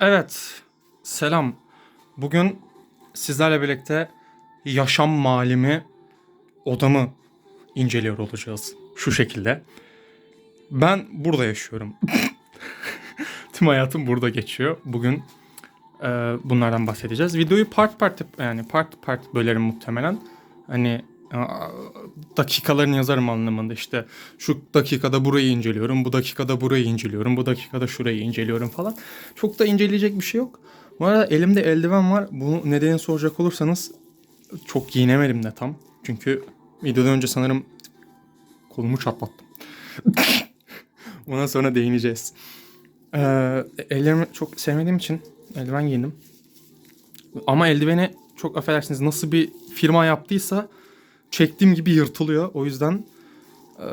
Evet, selam. Bugün sizlerle birlikte yaşam malimi, odamı inceliyor olacağız. Şu şekilde. Ben burada yaşıyorum. Tüm hayatım burada geçiyor. Bugün e, bunlardan bahsedeceğiz. Videoyu part part yani part part bölerim muhtemelen. Hani dakikalarını yazarım anlamında işte şu dakikada burayı inceliyorum, bu dakikada burayı inceliyorum, bu dakikada şurayı inceliyorum falan. Çok da inceleyecek bir şey yok. Bu arada elimde eldiven var. Bunu nedeni soracak olursanız çok giyinemedim de tam. Çünkü videodan önce sanırım kolumu çatlattım. Buna sonra değineceğiz. Ee, ellerimi çok sevmediğim için eldiven giydim. Ama eldiveni çok affedersiniz nasıl bir firma yaptıysa çektiğim gibi yırtılıyor. O yüzden e,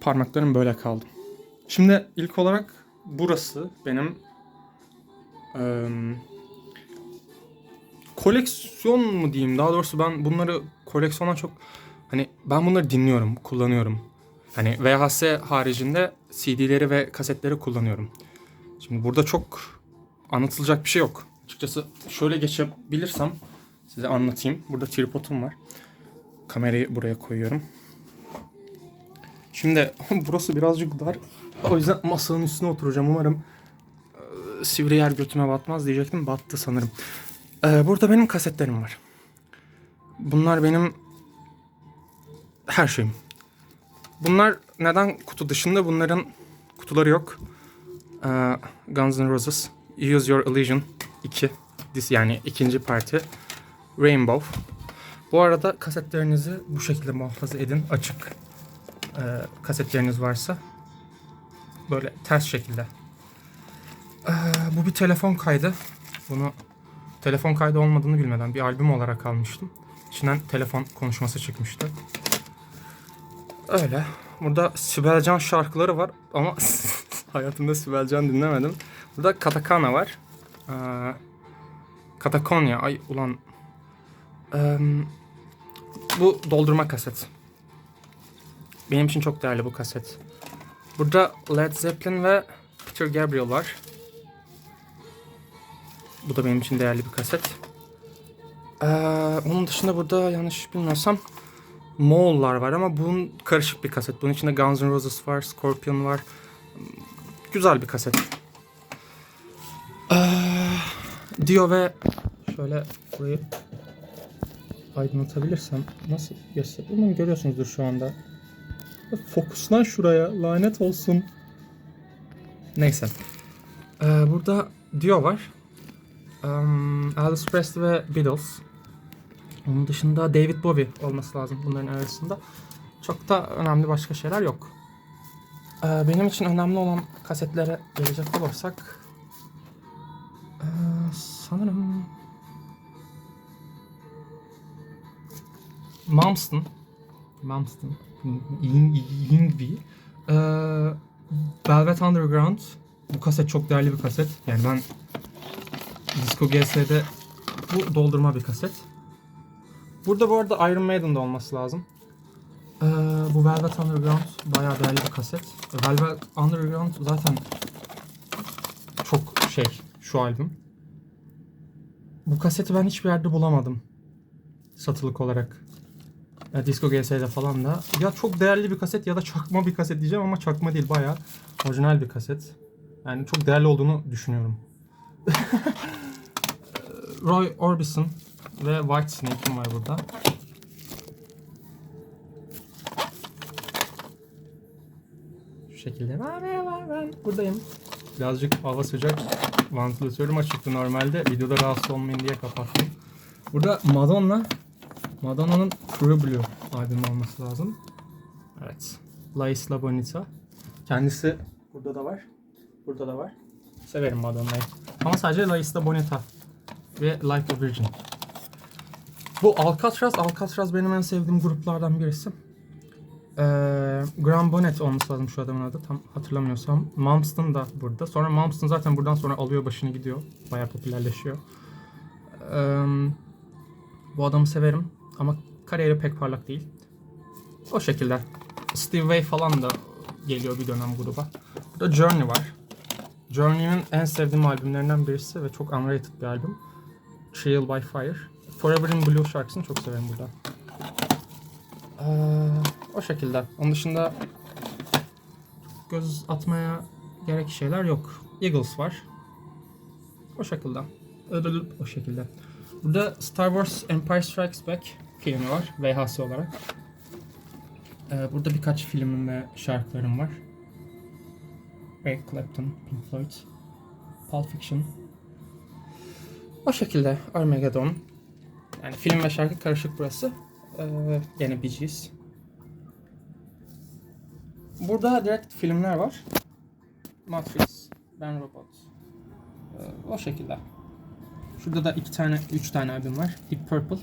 parmaklarım böyle kaldı. Şimdi ilk olarak burası benim e, koleksiyon mu diyeyim? Daha doğrusu ben bunları koleksiyona çok hani ben bunları dinliyorum, kullanıyorum. Hani VHS haricinde CD'leri ve kasetleri kullanıyorum. Şimdi burada çok anlatılacak bir şey yok. Açıkçası şöyle geçebilirsem size anlatayım. Burada tripodum var. Kamerayı buraya koyuyorum. Şimdi burası birazcık dar. O yüzden masanın üstüne oturacağım. Umarım e, sivri yer götüme batmaz diyecektim. Battı sanırım. E, burada benim kasetlerim var. Bunlar benim her şeyim. Bunlar neden kutu dışında? Bunların kutuları yok. E, Guns N' Roses, Use Your Illusion 2. This, yani ikinci parti. Rainbow. Bu arada kasetlerinizi bu şekilde muhafaza edin. Açık e, kasetleriniz varsa. Böyle ters şekilde. E, bu bir telefon kaydı. Bunu telefon kaydı olmadığını bilmeden bir albüm olarak almıştım. İçinden telefon konuşması çıkmıştı. Öyle. Burada Sibel Can şarkıları var ama hayatımda Sibel Can dinlemedim. Burada Katakana var. Ee, Katakonya. Ay ulan. Ee, bu doldurma kaset. Benim için çok değerli bu kaset. Burada Led Zeppelin ve Peter Gabriel var. Bu da benim için değerli bir kaset. Ee, onun dışında burada yanlış bilmiyorsam Moğollar var ama bunun karışık bir kaset. Bunun içinde Guns N' Roses var, Scorpion var. Güzel bir kaset. Ee, Dio ve şöyle burayı aydınlatabilirsem nasıl göster? Umarım görüyorsunuzdur şu anda. Fokuslan şuraya lanet olsun. Neyse. Ee, burada Dio var. Um, Elvis Presley ve Beatles. Onun dışında David Bowie olması lazım bunların arasında. Çok da önemli başka şeyler yok. Ee, benim için önemli olan kasetlere gelecek olursak ee, sanırım Mumston Ying- Yingvi ee, Velvet Underground bu kaset çok değerli bir kaset. Yani ben Disco GS'de bu doldurma bir kaset. Burada bu arada Iron Maiden'da olması lazım. Ee, bu Velvet Underground bayağı değerli bir kaset. Velvet Underground zaten çok şey şu albüm. Bu kaseti ben hiçbir yerde bulamadım. Satılık olarak. Ya, Disco GS'de falan da. Ya çok değerli bir kaset ya da çakma bir kaset diyeceğim ama çakma değil bayağı orijinal bir kaset. Yani çok değerli olduğunu düşünüyorum. Roy Orbison ve White Snake'im var burada. Şu şekilde ben buradayım. Birazcık hava sıcak. Vantilatörüm açıktı normalde. Videoda rahatsız olmayın diye kapattım. Burada Madonna. Madonna'nın True Blue albümü olması lazım. Evet. La Isla Bonita. Kendisi burada da var. Burada da var. Severim Madonna'yı. Ama sadece La Isla Bonita ve Like a Virgin. Bu Alcatraz, Alcatraz benim en sevdiğim gruplardan birisi. Ee, Graham Bonnet olması lazım şu adamın adı tam hatırlamıyorsam. Mumston da burada. Sonra Mumston zaten buradan sonra alıyor başını gidiyor. Bayağı popülerleşiyor. Ee, bu adamı severim ama kariyeri pek parlak değil. O şekilde. Steve Vai falan da geliyor bir dönem gruba. Burada Journey var. Journey'nin en sevdiğim albümlerinden birisi ve çok underrated bir albüm. Trial by Fire. Forever in Blue şarkısını çok severim burada. Ee, o şekilde. Onun dışında göz atmaya gerek şeyler yok. Eagles var. O şekilde. O şekilde. Burada Star Wars Empire Strikes Back filmi var VHS olarak. Ee, burada birkaç filmim ve şarkılarım var. Eric Clapton, Pink Floyd, Pulp Fiction. O şekilde Armageddon. Yani film ve şarkı karışık burası. Ee, gene Bee Gees. Burada direkt filmler var. Matrix, Ben Robot. Ee, o şekilde. Şurada da iki tane, üç tane albüm var. Deep Purple,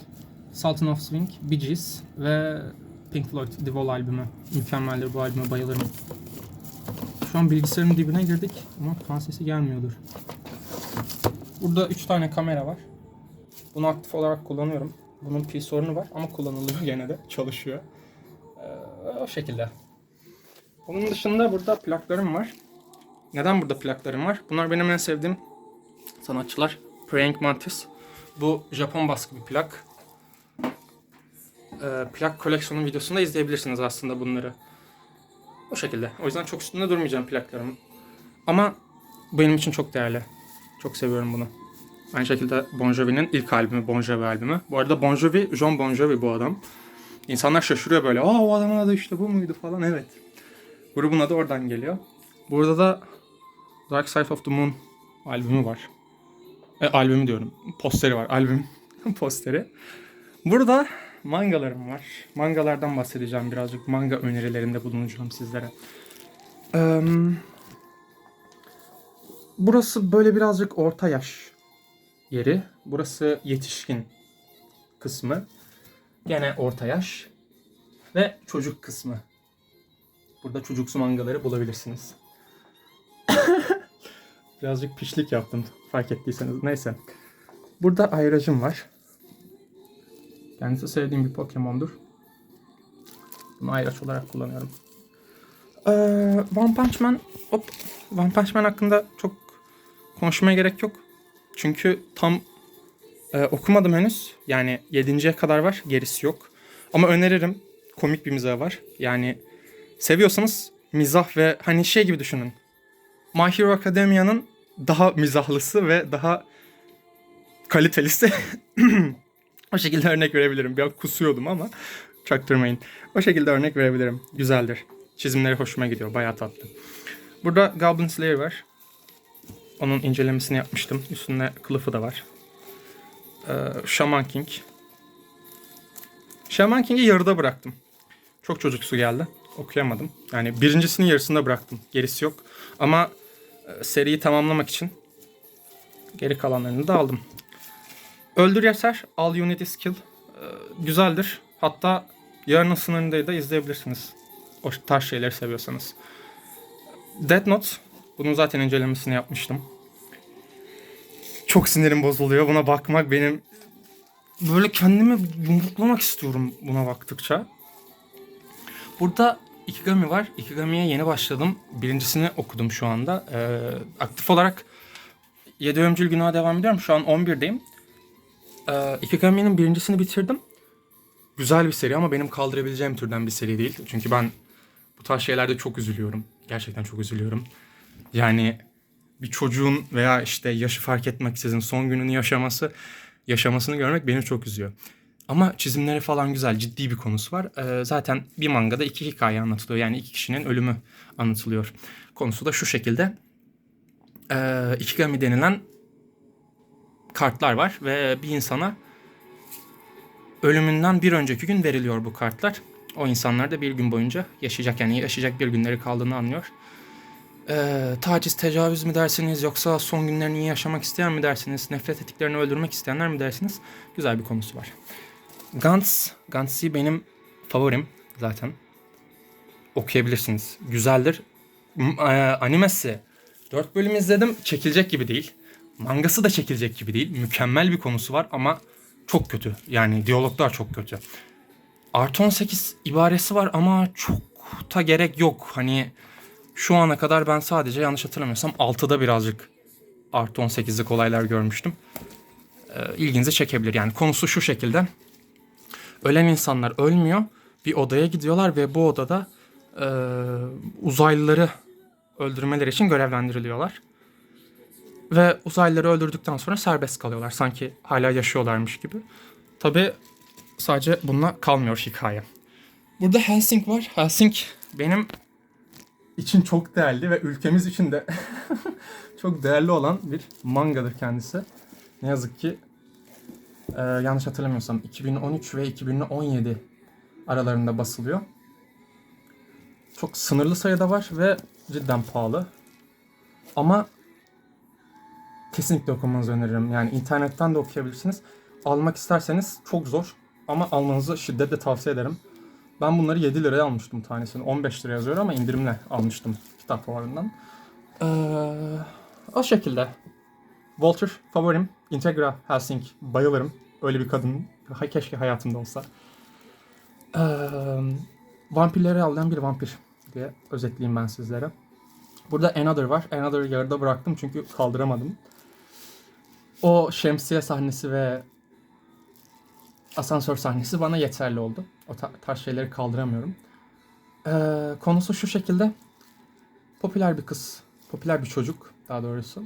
Sultan of Swing, Bee Gees ve Pink Floyd The Wall albümü. Mükemmeldir bu albüme bayılırım. Şu an bilgisayarın dibine girdik ama fan sesi gelmiyordur. Burada üç tane kamera var. Bunu aktif olarak kullanıyorum. Bunun pil sorunu var ama kullanılıyor gene de çalışıyor. Ee, o şekilde. Onun dışında burada plaklarım var. Neden burada plaklarım var? Bunlar benim en sevdiğim sanatçılar. Praying Mantis. Bu Japon baskı bir plak. Ee, plak koleksiyonu videosunda izleyebilirsiniz aslında bunları. O şekilde. O yüzden çok üstünde durmayacağım plaklarımın. Ama benim için çok değerli. Çok seviyorum bunu. Aynı şekilde Bon Jovi'nin ilk albümü Bon Jovi albümü. Bu arada Bon Jovi, John Bon Jovi bu adam. İnsanlar şaşırıyor böyle. Aa o adamın adı işte bu muydu falan. Evet. Grubun adı oradan geliyor. Burada da Dark Side of the Moon albümü var. E, albümü diyorum. Posteri var. Albüm posteri. Burada mangalarım var. Mangalardan bahsedeceğim birazcık. Manga önerilerinde bulunacağım sizlere. Eee, burası böyle birazcık orta yaş yeri. Burası yetişkin kısmı. Gene orta yaş. Ve çocuk kısmı. Burada çocuksu mangaları bulabilirsiniz. Birazcık pişlik yaptım fark ettiyseniz. Neyse. Burada ayracım var. Kendisi sevdiğim bir Pokemon'dur. Bunu ayraç olarak kullanıyorum. Ee, One Punch Man, hop, One Punch Man hakkında çok konuşmaya gerek yok. Çünkü tam e, okumadım henüz. Yani 7.ye kadar var, gerisi yok. Ama öneririm. Komik bir mizah var. Yani seviyorsanız mizah ve hani şey gibi düşünün. My Hero Academia'nın daha mizahlısı ve daha kalitelisi. o şekilde örnek verebilirim. Biraz kusuyordum ama çaktırmayın. O şekilde örnek verebilirim. Güzeldir. Çizimleri hoşuma gidiyor. Bayağı tatlı. Burada Goblin Slayer var. Onun incelemesini yapmıştım. Üstünde kılıfı da var. Ee, Shaman King. Shaman King'i yarıda bıraktım. Çok çocuksu geldi. Okuyamadım. Yani birincisinin yarısında bıraktım. Gerisi yok. Ama e, seriyi tamamlamak için geri kalanlarını da aldım. Öldür Yeter, All You Need Is Kill. Ee, güzeldir. Hatta yarının sınırında da izleyebilirsiniz. O tarz şeyleri seviyorsanız. Death Note. Bunun zaten incelemesini yapmıştım. Çok sinirim bozuluyor. Buna bakmak benim... Böyle kendimi yumruklamak istiyorum buna baktıkça. Burada Ikigami var. Ikigami'ye yeni başladım. Birincisini okudum şu anda. Ee, aktif olarak 7 Ölümcül Günah'a devam ediyorum. Şu an 11'deyim. Ee, Ikigami'nin birincisini bitirdim. Güzel bir seri ama benim kaldırabileceğim türden bir seri değil. Çünkü ben bu tarz şeylerde çok üzülüyorum. Gerçekten çok üzülüyorum. Yani bir çocuğun veya işte yaşı fark etmeksizin son gününü yaşaması, yaşamasını görmek beni çok üzüyor. Ama çizimleri falan güzel, ciddi bir konusu var. Ee, zaten bir mangada iki hikaye anlatılıyor. Yani iki kişinin ölümü anlatılıyor. Konusu da şu şekilde. Ee, Ikigami denilen kartlar var ve bir insana ölümünden bir önceki gün veriliyor bu kartlar. O insanlar da bir gün boyunca yaşayacak yani yaşayacak bir günleri kaldığını anlıyor. Ee, taciz, tecavüz mü dersiniz yoksa son günlerini iyi yaşamak isteyen mi dersiniz? Nefret ettiklerini öldürmek isteyenler mi dersiniz? Güzel bir konusu var. Gantz, Gantz'i benim favorim zaten. Okuyabilirsiniz. Güzeldir. M- e, animesi 4 bölüm izledim. Çekilecek gibi değil. Mangası da çekilecek gibi değil. Mükemmel bir konusu var ama çok kötü. Yani diyaloglar çok kötü. Artı 18 ibaresi var ama çok da gerek yok. Hani Şu ana kadar ben sadece yanlış hatırlamıyorsam 6'da birazcık artı 18'lik olaylar görmüştüm. Ee, ilginizi çekebilir. Yani konusu şu şekilde. Ölen insanlar ölmüyor. Bir odaya gidiyorlar ve bu odada e, uzaylıları öldürmeleri için görevlendiriliyorlar. Ve uzaylıları öldürdükten sonra serbest kalıyorlar. Sanki hala yaşıyorlarmış gibi. Tabi sadece bununla kalmıyor hikaye. Burada Helsing var. Helsing benim için çok değerli ve ülkemiz için de çok değerli olan bir mangadır kendisi. Ne yazık ki e, yanlış hatırlamıyorsam 2013 ve 2017 aralarında basılıyor. Çok sınırlı sayıda var ve cidden pahalı. Ama kesinlikle okumanızı öneririm. Yani internetten de okuyabilirsiniz. Almak isterseniz çok zor ama almanızı şiddetle tavsiye ederim. Ben bunları 7 liraya almıştım tanesini. 15 lira yazıyor ama indirimle almıştım kitap fuarından. Ee, o şekilde. Walter favorim. Integra Helsing bayılırım. Öyle bir kadın. Ha, keşke hayatımda olsa. Ee, vampirleri avlayan bir vampir diye özetleyeyim ben sizlere. Burada Another var. Another'ı yarıda bıraktım çünkü kaldıramadım. O şemsiye sahnesi ve asansör sahnesi bana yeterli oldu. O ta- tarz şeyleri kaldıramıyorum. Ee, konusu şu şekilde. Popüler bir kız, popüler bir çocuk daha doğrusu.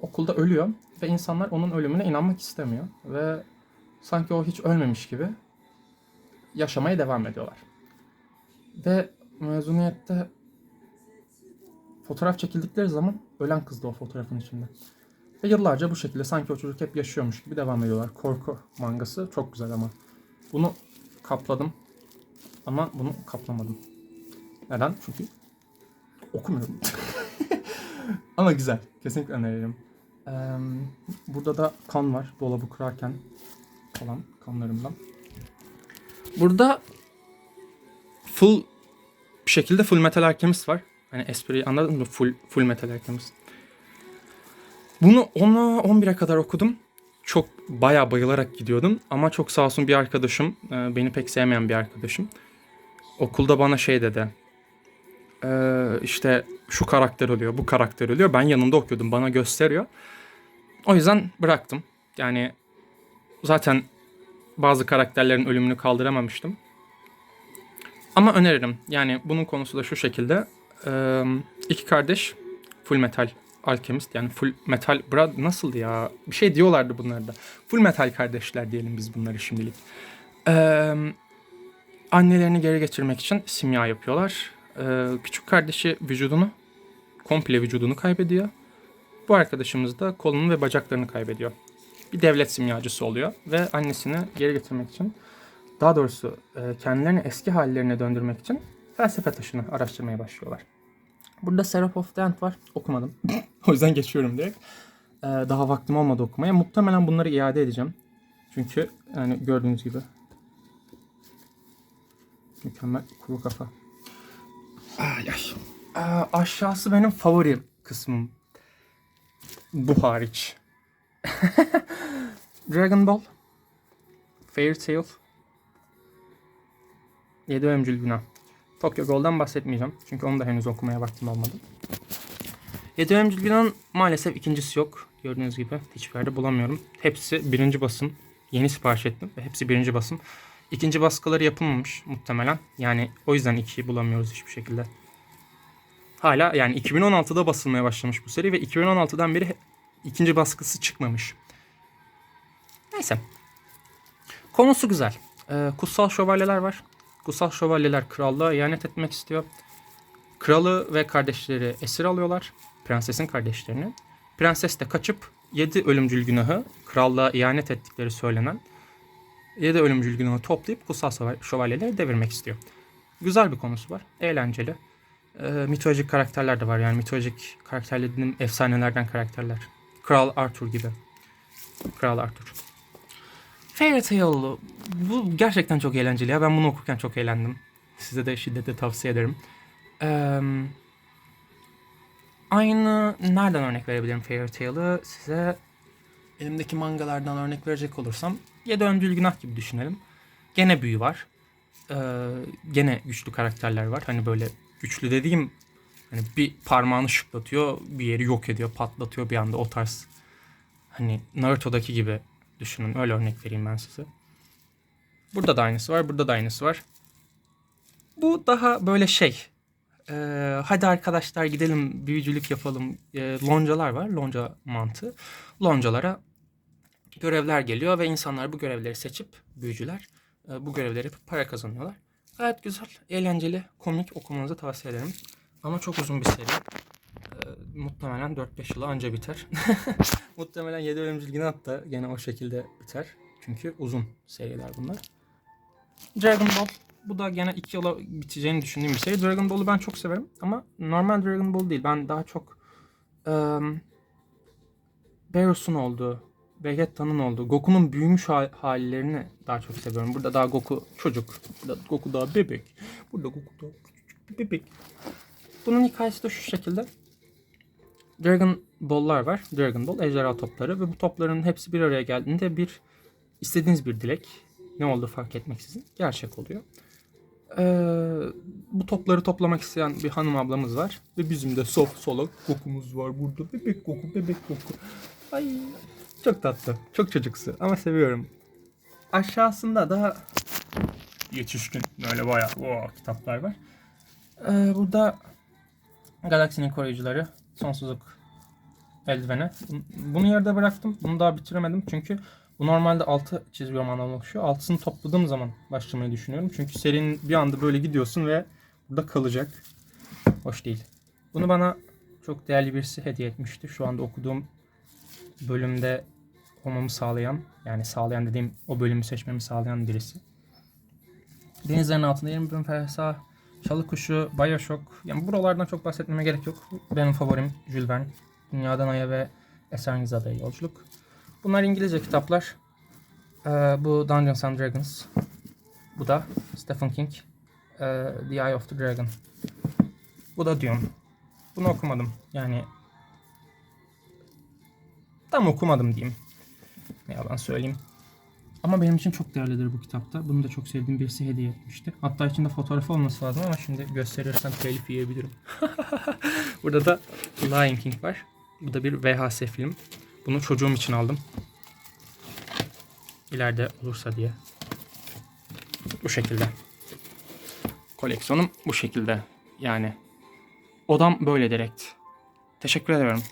Okulda ölüyor ve insanlar onun ölümüne inanmak istemiyor. Ve sanki o hiç ölmemiş gibi yaşamaya devam ediyorlar. Ve mezuniyette fotoğraf çekildikleri zaman ölen kız da o fotoğrafın içinde. Ve yıllarca bu şekilde sanki o çocuk hep yaşıyormuş gibi devam ediyorlar. Korku mangası çok güzel ama. Bunu kapladım ama bunu kaplamadım. Neden? Çünkü okumuyorum. ama güzel. Kesinlikle öneririm. Ee, burada da kan var. Dolabı kurarken kalan kanlarımdan. Burada full bir şekilde Full Metal Alchemist var. Hani espriyi anladın mı? Full, full Metal Alchemist. Bunu 10'a 11'e kadar okudum. Çok bayağı bayılarak gidiyordum. Ama çok sağ olsun bir arkadaşım, e, beni pek sevmeyen bir arkadaşım. Okulda bana şey dedi. E, işte şu karakter oluyor, bu karakter oluyor. Ben yanında okuyordum, bana gösteriyor. O yüzden bıraktım. Yani zaten bazı karakterlerin ölümünü kaldıramamıştım. Ama öneririm. Yani bunun konusu da şu şekilde. Ee, iki kardeş full metal alchemist yani full metal brad nasıldı ya? Bir şey diyorlardı bunlarda. Full metal kardeşler diyelim biz bunları şimdilik. Ee, annelerini geri getirmek için simya yapıyorlar. Ee, küçük kardeşi vücudunu komple vücudunu kaybediyor. Bu arkadaşımız da kolunu ve bacaklarını kaybediyor. Bir devlet simyacısı oluyor ve annesini geri getirmek için daha doğrusu kendilerini eski hallerine döndürmek için felsefe taşını araştırmaya başlıyorlar. Burada Seraph of the End var. Okumadım. o yüzden geçiyorum direkt. Ee, daha vaktim olmadı okumaya. Muhtemelen bunları iade edeceğim. Çünkü yani gördüğünüz gibi mükemmel kuru kafa. Ay ay. Aa, aşağısı benim favori kısmım. Bu hariç. Dragon Ball. Fairy Tail. Yedi Ölümcül Günah. Tokyo Ghoul'dan bahsetmeyeceğim. Çünkü onu da henüz okumaya vaktim olmadı. Ölümcül Günah'ın maalesef ikincisi yok. Gördüğünüz gibi hiçbir yerde bulamıyorum. Hepsi birinci basım. Yeni sipariş ettim ve hepsi birinci basım. İkinci baskıları yapılmamış muhtemelen. Yani o yüzden ikiyi bulamıyoruz hiçbir şekilde. Hala yani 2016'da basılmaya başlamış bu seri ve 2016'dan beri ikinci baskısı çıkmamış. Neyse. Konusu güzel. Ee, kutsal şövalyeler var. Kutsal şövalyeler krallığa ihanet etmek istiyor. Kralı ve kardeşleri esir alıyorlar. Prensesin kardeşlerini. Prenses de kaçıp 7 ölümcül günahı krallığa ihanet ettikleri söylenen 7 ölümcül günahı toplayıp kutsal şöval- şövalyeleri devirmek istiyor. Güzel bir konusu var. Eğlenceli. Ee, mitolojik karakterler de var. Yani mitolojik karakterler dediğim efsanelerden karakterler. Kral Arthur gibi. Kral Arthur. Fairy Tail bu gerçekten çok eğlenceli ya. Ben bunu okurken çok eğlendim. Size de şiddetle tavsiye ederim. Ee, aynı nereden örnek verebilirim Fairy Tail'ı? Size elimdeki mangalardan örnek verecek olursam Yedi Öncül Günah gibi düşünelim. Gene büyü var. Ee, gene güçlü karakterler var. Hani böyle güçlü dediğim Hani bir parmağını şıklatıyor, bir yeri yok ediyor, patlatıyor bir anda o tarz. Hani Naruto'daki gibi düşünün. Öyle örnek vereyim ben size. Burada da aynısı var, burada da aynısı var. Bu daha böyle şey. Ee, hadi arkadaşlar gidelim büyücülük yapalım. Ee, loncalar var, lonca mantığı. Loncalara görevler geliyor ve insanlar bu görevleri seçip büyücüler e, bu görevleri yapıp para kazanıyorlar. Gayet güzel, eğlenceli, komik okumanızı tavsiye ederim. Ama çok uzun bir seri. Ee, muhtemelen 4-5 yıla anca biter. muhtemelen 7 ölümcül Ginat da gene o şekilde biter. Çünkü uzun seriler bunlar. Dragon Ball. Bu da gene 2 yıla biteceğini düşündüğüm bir seri. Dragon Ball'u ben çok severim ama normal Dragon Ball değil. Ben daha çok um, Berus'un olduğu, Vegeta'nın olduğu, Goku'nun büyümüş hal- hallerini daha çok seviyorum. Burada daha Goku çocuk, burada Goku daha bebek, burada Goku daha küçük bebek. Bunun hikayesi de şu şekilde. Dragon Ball'lar var. Dragon Ball, ejderha topları ve bu topların hepsi bir araya geldiğinde bir istediğiniz bir dilek ne oldu fark etmeksizin gerçek oluyor. Ee, bu topları toplamak isteyen bir hanım ablamız var ve bizim de sof solak kokumuz var burada. Bebek koku, bebek koku. Ay çok tatlı, çok çocuksu ama seviyorum. Aşağısında daha yetişkin böyle bayağı wow, kitaplar var. Ee, burada Galaksinin koruyucuları, sonsuzluk eldiveni. Bunu yarıda bıraktım. Bunu daha bitiremedim çünkü bu normalde 6 çizgi romandan oluşuyor. 6'sını topladığım zaman başlamayı düşünüyorum. Çünkü serinin bir anda böyle gidiyorsun ve burada kalacak. Hoş değil. Bunu bana çok değerli birisi hediye etmişti. Şu anda okuduğum bölümde olmamı sağlayan, yani sağlayan dediğim o bölümü seçmemi sağlayan birisi. Denizlerin altında 20 bölüm fersa, Çalı Kuşu, Bioshock. Yani buralardan çok bahsetmeme gerek yok. Benim favorim Jules Verne. Dünyadan Ay'a ve Eserenizada'ya yolculuk. Bunlar İngilizce kitaplar. Ee, bu Dungeons and Dragons. Bu da Stephen King. Ee, the Eye of the Dragon. Bu da Dune. Bunu okumadım. Yani tam okumadım diyeyim. Ne yalan söyleyeyim. Ama benim için çok değerlidir bu kitapta. Bunu da çok sevdiğim birisi hediye etmişti. Hatta içinde fotoğrafı olması lazım ama şimdi gösterirsem telif yiyebilirim. Burada da Lion King var. Bu da bir VHS film. Bunu çocuğum için aldım. İleride olursa diye. Bu şekilde. Koleksiyonum bu şekilde. Yani odam böyle direkt. Teşekkür ediyorum.